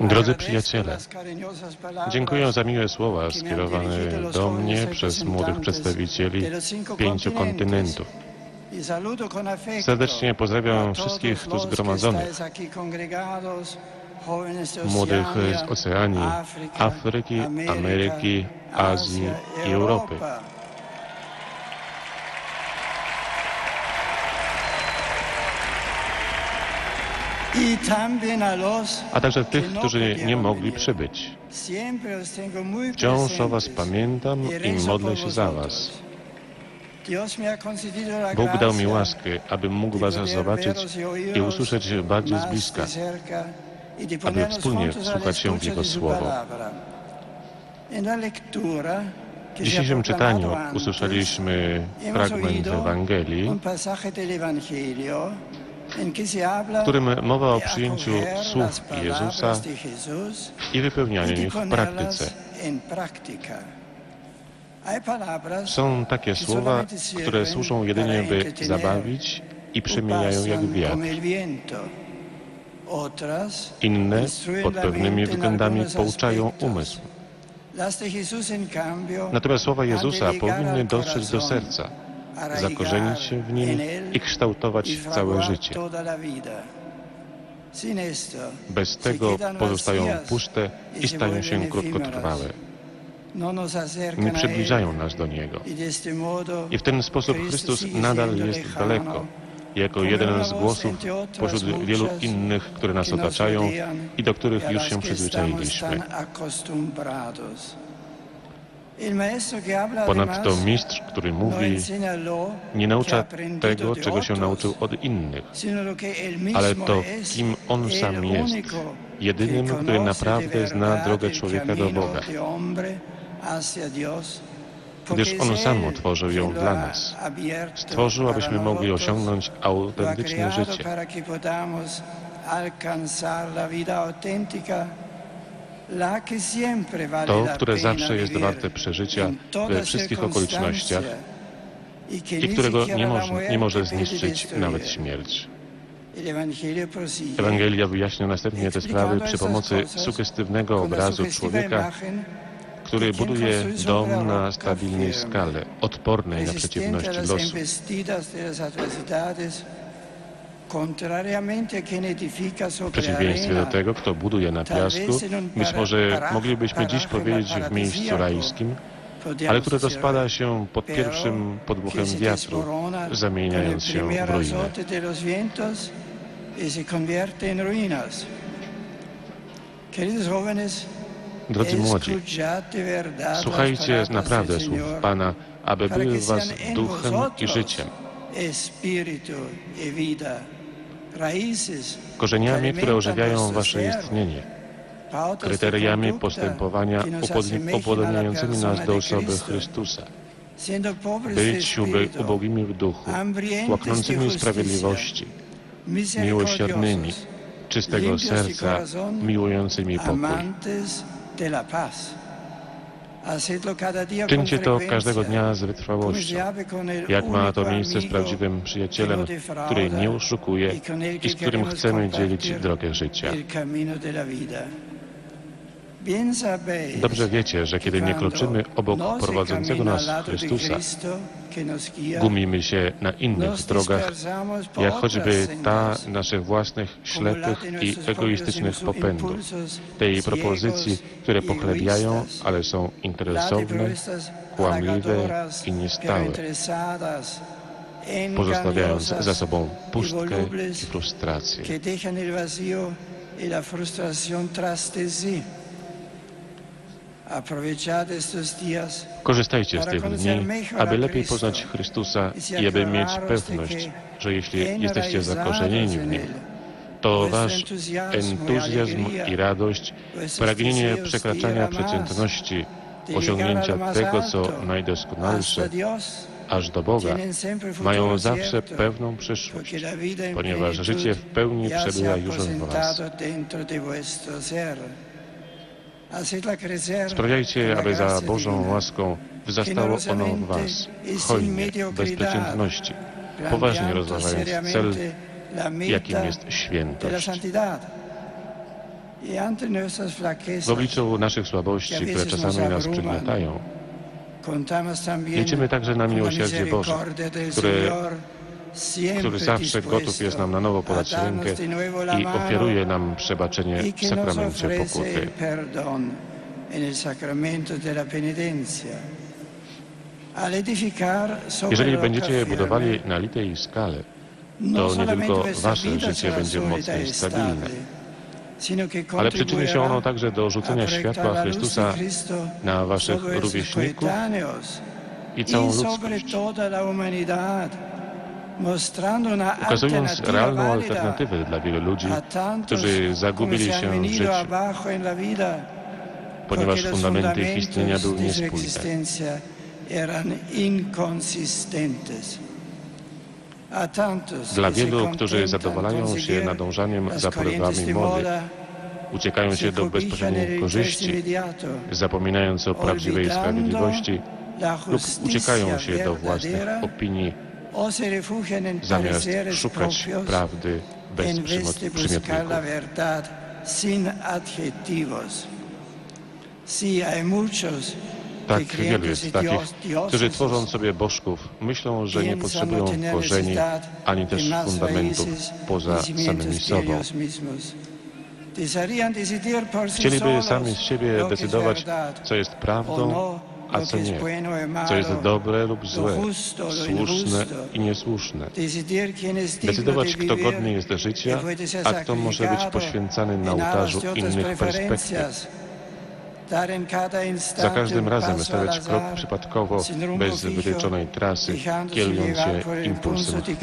Drodzy przyjaciele, dziękuję za miłe słowa skierowane do mnie przez młodych przedstawicieli pięciu kontynentów. Serdecznie pozdrawiam wszystkich tu zgromadzonych, młodych z Oceanii, Afryki, Ameryki, Azji i Europy. A także tych, którzy nie mogli przybyć. Wciąż o Was pamiętam i modlę się za Was. Bóg dał mi łaskę, abym mógł Was zobaczyć i usłyszeć bardziej z bliska, aby wspólnie wsłuchać się w Jego Słowo. W dzisiejszym czytaniu usłyszeliśmy fragment Ewangelii, w którym mowa o przyjęciu słów Jezusa i wypełnianiu ich w praktyce. Są takie słowa, które służą jedynie, by zabawić i przemieniają jak wiatr. Inne pod pewnymi względami pouczają umysł. Natomiast słowa Jezusa powinny dotrzeć do serca zakorzenić się w nim i kształtować całe życie. Bez tego pozostają puste i stają się krótkotrwałe. Nie przybliżają nas do Niego. I w ten sposób Chrystus nadal jest daleko, jako jeden z głosów pośród wielu innych, które nas otaczają i do których już się przyzwyczailiśmy. Ponadto mistrz, który mówi, nie naucza tego, czego się nauczył od innych, ale to, kim on sam jest, jedynym, który naprawdę zna drogę człowieka do Boga, gdyż on sam otworzył ją dla nas. Stworzył, abyśmy mogli osiągnąć autentyczne życie. To, które zawsze jest warte przeżycia we wszystkich okolicznościach i którego nie, może, nie może zniszczyć nawet śmierć. Ewangelia wyjaśnia następnie te sprawy przy pomocy sugestywnego obrazu człowieka, który buduje dom na stabilnej skale, odpornej na przeciwności losu. W przeciwieństwie do tego, kto buduje na piasku, być może moglibyśmy dziś powiedzieć w miejscu rajskim, ale które rozpada się pod pierwszym podmuchem wiatru, zamieniając się w ruinę. Drodzy młodzi, słuchajcie naprawdę słów Pana, aby były w Was duchem i życiem korzeniami, które ożywiają wasze istnienie, kryteriami postępowania upodobniającymi nas do osoby Chrystusa, być ubogimi w duchu, łaknącymi sprawiedliwości, miłosiernymi, czystego serca, miłującymi pokój. Czyńcie to każdego dnia z wytrwałością, jak ma to miejsce z prawdziwym przyjacielem, który nie oszukuje i z którym chcemy dzielić drogę życia. Dobrze wiecie, że kiedy nie kroczymy obok prowadzącego nas Chrystusa, gumimy się na innych drogach, jak choćby ta naszych własnych ślepych i egoistycznych popędów, tej propozycji, które pochlebiają, ale są interesowne, kłamliwe i niestałe, pozostawiając za sobą pustkę i frustrację. Korzystajcie z tych dni, aby lepiej poznać Chrystusa i aby mieć pewność, że jeśli jesteście zakorzenieni w Nim, to Wasz entuzjazm i radość, pragnienie przekraczania przeciętności, osiągnięcia tego, co najdoskonalsze, aż do Boga, mają zawsze pewną przyszłość, ponieważ życie w pełni przebywa już w Was. Sprawiajcie, aby za Bożą łaską wzastało ono w Was, hojnie, bez przeciętności, poważnie rozważając cel, jakim jest świętość. nuestras W obliczu naszych słabości, które czasami nas przygniatają, liczymy także na miłosierdzie Boże, które, który zawsze gotów jest nam na nowo podać rękę i ofiaruje nam przebaczenie y w sakramencie pokuty. Jeżeli będziecie budowali na litej skale, no to nie tylko wasze życie będzie mocne y i stabilne, sino que ale przyczyni się ono także do rzucenia światła Chrystusa na waszych rówieśników i całą y ludzkość, ukazując realną alternatywę dla wielu ludzi, którzy zagubili się w życiu, ponieważ fundamenty ich istnienia były niespójne. Dla wielu, którzy zadowalają się nadążaniem za porywami mody, uciekają się do bezpośredniej korzyści, zapominając o prawdziwej sprawiedliwości lub uciekają się do własnych opinii, zamiast szukać prawdy bez przymiotników. Tak, wielu jest takich, którzy tworząc sobie bożków, myślą, że nie potrzebują no korzeni ani też fundamentów poza y samymi sobą. Chcieliby sami z siebie decydować, co jest prawdą, no, a co nie, co jest dobre lub złe, słuszne i niesłuszne. Decydować, de kto godny jest życia, puede ser a kto może być poświęcany na ołtarzu innych perspektyw. Za każdym razem stawiać krok przypadkowo, bez wytyczonej trasy, kierując się impulsem chwili.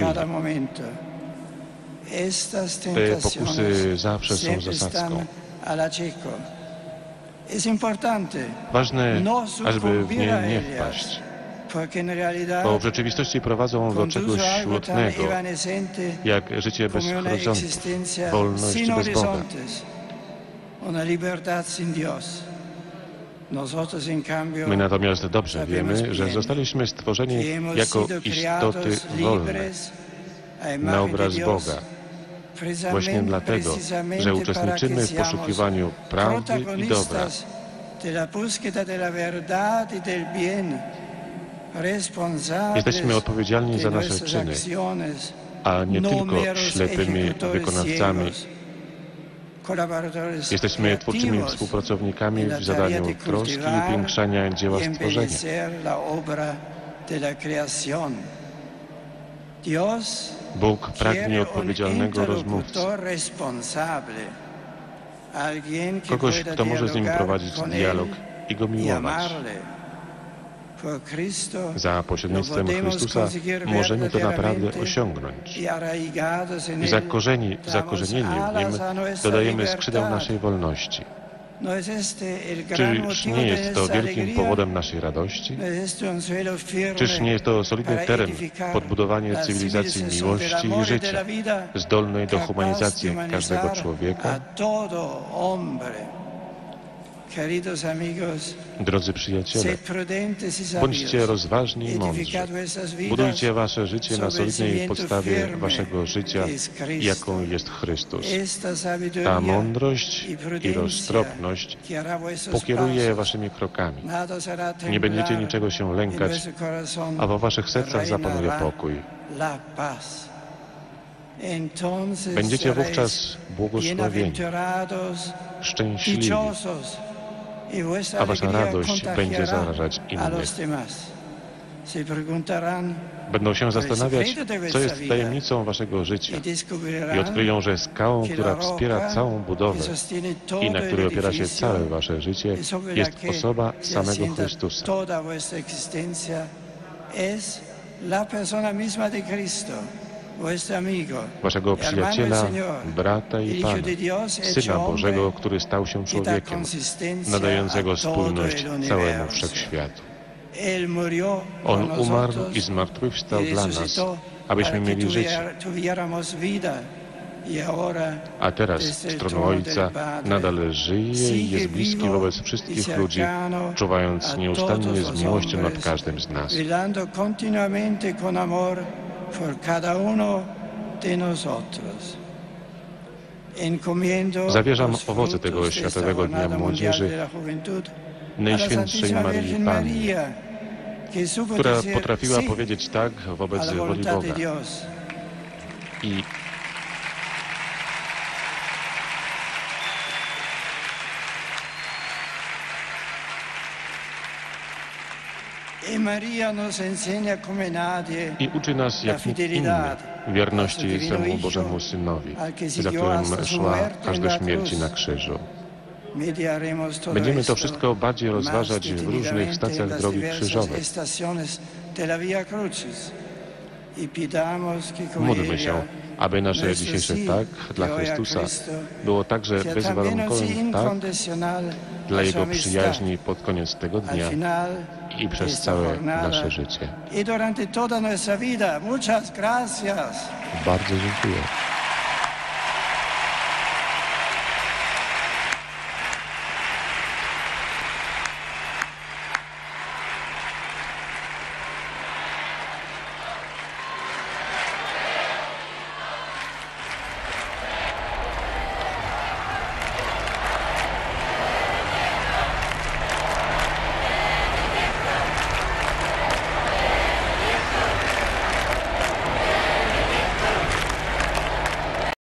Te pokusy zawsze są zasadzką. Ważne, no ażby w sucumbir nie wpaść, bo w rzeczywistości prowadzą do czegoś evanescente jak życie bez horyzontów, wolność bez Boga. My natomiast dobrze wiemy, że zostaliśmy stworzeni jako istoty wolne, na obraz Boga. Właśnie dlatego, że uczestniczymy w poszukiwaniu prawdy i dobra. y Jesteśmy odpowiedzialni za nasze czyny, a nie tylko ślepymi wykonawcami. Jesteśmy twórczymi współpracownikami w zadaniu troski i upiększania dzieła y stworzenia. Dios Bóg pragnie odpowiedzialnego rozmówcy, kogoś, kto może z nim prowadzić dialog i go y miłować. Za pośrednictwem Chrystusa możemy to naprawdę osiągnąć. y I zakorzeni, zakorzenieni w nim dodajemy skrzydeł naszej wolności. ¿No es este el gran Czyż nie jest to wielkim powodem naszej radości? ¿No es este un suelo firme Czyż nie jest to solidny teren edificar pod budowanie la cywilizacji miłości i y życia, zdolnej do humanizacji de każdego człowieka? Drodzy przyjaciele, y bądźcie rozważni i mądrzy. Budujcie wasze życie na solidnej podstawie waszego życia, jaką jest Chrystus. Ta mądrość y i roztropność pokieruje waszymi krokami. Nie będziecie niczego się lękać, a w waszych sercach zapanuje pokój. Będziecie wówczas błogosławieni, szczęśliwi, a wasza radość będzie zarażać innych. Będą się zastanawiać, de co jest tajemnicą waszego życia y descubrirán i odkryją, że skałą, która wspiera całą budowę i na której opiera się całe wasze życie, y jest osoba samego Chrystusa. Es la persona misma de Cristo, Waszego przyjaciela, brata i Pana, hecho Syna Bożego, który stał się człowiekiem, nadającego spójność całemu wszechświatu. On umarł i zmartwychwstał y dla nas, abyśmy mieli życie. Y A teraz tronu trono Ojca nadal żyje i jest bliski wobec y wszystkich ludzi, czuwając nieustannie z miłością nad każdym z nas. Zawierzam owoce tego Światowego Dnia Młodzieży Najświętszej Marii supo która potrafiła powiedzieć tak wobec woli Boga. I I uczy nas jak nikt inny wierności swemu Bożemu Synowi, za którym szła aż do śmierci na krzyżu. Będziemy to wszystko bardziej rozważać w różnych stacjach drogi krzyżowej. Y Módlmy się, aby nasze dzisiejsze tak dla Chrystusa było także bezwarunkowym tak dla Jego przyjaźni pod koniec tego dnia i przez całe nasze życie. Bardzo dziękuję.